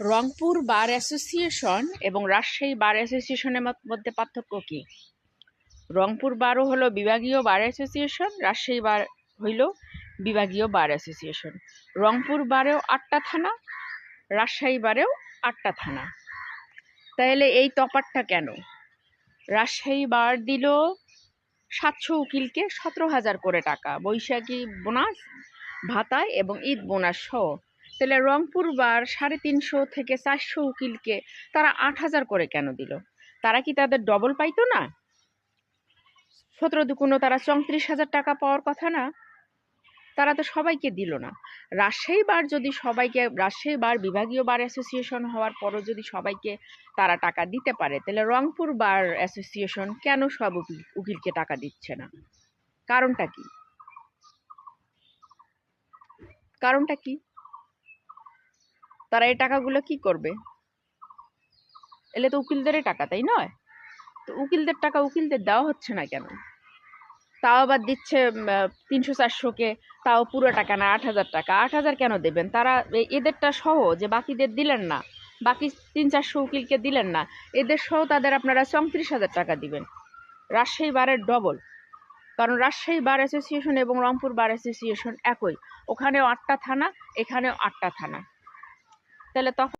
Rangpur bar association এবং রাজশাহী বার অ্যাসোসিয়েশনের মধ্যে পার্থক্য কি? রংপুর বারও হলো বিভাগীয় বার অ্যাসোসিয়েশন, রাজশাহী বার হইল বিভাগীয় বার অ্যাসোসিয়েশন। রংপুর বারেও আটটা থানা, রাজশাহী বারেও আটটা থানা। তাহলে এই তফাৎটা কেন? রাজশাহী বার দিল সাতশো উকিলকে সতেরো হাজার করে টাকা, বৈশাখী বোনাস, ভাতায় এবং ঈদ বোনাস সহ। তাহলে রংপুর বার সাড়ে তিনশো থেকে চারশো উকিলকে তারা আট হাজার করে কেন দিল? তারা কি তাদের ডবল পাইতো না? সতেরো দুগুণো তারা চৌত্রিশ হাজার টাকা পাওয়ার কথা না? তারা তো সবাইকে দিল না। রাজশাহী বার যদি সবাইকে, রাজশাহী বার বিভাগীয় বার অ্যাসোসিয়েশন হওয়ার পরও যদি সবাইকে তারা টাকা দিতে পারে, তাহলে রংপুর বার অ্যাসোসিয়েশন কেন সব উকিল, উকিলকে টাকা দিচ্ছে না? কারণটা কি? কারণটা কি? তারা এই টাকাগুলো কি করবে? এলে তো উকিলদেরই টাকা, তাই নয়? তো উকিলদের টাকা উকিলদের দেওয়া হচ্ছে না কেন? তাও আবার দিচ্ছে তিনশো চারশোকে তাও পুরো টাকা না, আট হাজার টাকা। আট হাজার কেন দেবেন? তারা এদেরটা সহ যে বাকিদের দিলেন না, বাকি তিন চারশো উকিলকে দিলেন না, এদের সহ তাদের আপনারা চৌত্রিশ হাজার টাকা দিবেন। রাজশাহী বারের ডবল কারণ রাজশাহী বার অ্যাসোসিয়েশন এবং রংপুর বার অ্যাসোসিয়েশন একই। ওখানেও আটটা থানা, এখানেও আটটা থানা। তাহলে তখন